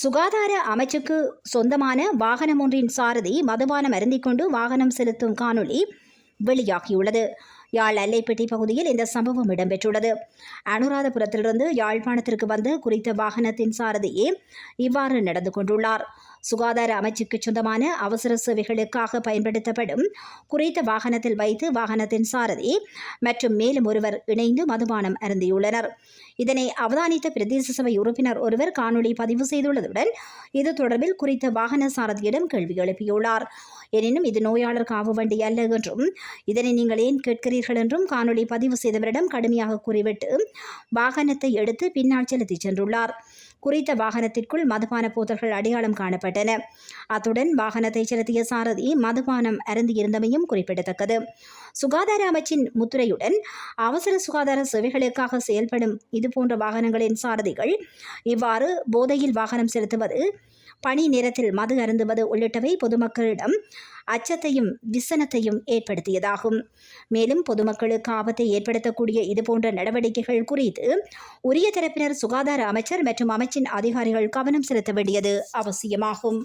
சுகாதார அமைச்சுக்கு சொந்தமான வாகனம் ஒன்றின் சாரதி மதுபானம் அருந்திக்கொண்டு வாகனம் செலுத்தும் காணொளி வெளியாகியுள்ளது. யாழ் அல்லைப்பட்டி பகுதியில் இந்த சம்பவம் இடம்பெற்றுள்ளது. அனுராதபுரத்திலிருந்து யாழ்ப்பாணத்திற்கு வந்த குறித்த வாகனத்தின் சாரதியே இவ்வாறு நடந்து கொண்டுள்ளார். சுகாதார அமைச்சுக்கு சொந்தமான அவசர சேவைகளுக்காக பயன்படுத்தப்படும் குறித்த வாகனத்தில் வைத்து வாகனத்தின் சாரதி மற்றும் மேலும் ஒருவர் இணைந்து மதுபானம் அருந்தியுள்ளனர். இதனை அவதானித்த பிரதேச சபை உறுப்பினர் ஒருவர் காணொளி பதிவு செய்துள்ளதுடன் இது தொடர்பில் குறித்த வாகன சாரதியிடம் கேள்வி எழுப்பியுள்ளார். எனினும் இது நோயாளர் காவு வண்டி அல்ல என்றும் இதனை நீங்கள் ஏன் கேட்கிறீர்கள் என்றும் காணொளி பதிவு செய்தவரிடம் கடுமையாக கூறிவிட்டு வாகனத்தை எடுத்து பின்னால் செலுத்திச் சென்றுள்ளார். குறித்த வாகனத்திற்குள் மதுபான போத்தல்கள் அடையாளம் செய்யப்பட்டன. அத்துடன் வாகனத்தை செலுத்திய சாரதி மதுபானம் அருந்தியிருந்தமையும் குறிப்பிடத்தக்கது. சுகாதார அமைச்சின் முத்துரையுடன் அவசர சுகாதார சேவைகளுக்காக செயல்படும் இதுபோன்ற வாகனங்களின் சாரதிகள் இவ்வாறு போதையில் வாகனம் செலுத்துவது பணி நேரத்தில் மது அருந்துவது உள்ளிட்டவை பொதுமக்களிடம் அச்சத்தையும் விசனத்தையும் ஏற்படுத்தியதாகும். மேலும் பொதுமக்களுக்கு ஆபத்தை ஏற்படுத்தக்கூடிய இதுபோன்ற நடவடிக்கைகள் குறித்து உரிய தரப்பினர் சுகாதார அமைச்சர் மற்றும் அமைச்சின் அதிகாரிகள் கவனம் செலுத்த வேண்டியது அவசியமாகும்.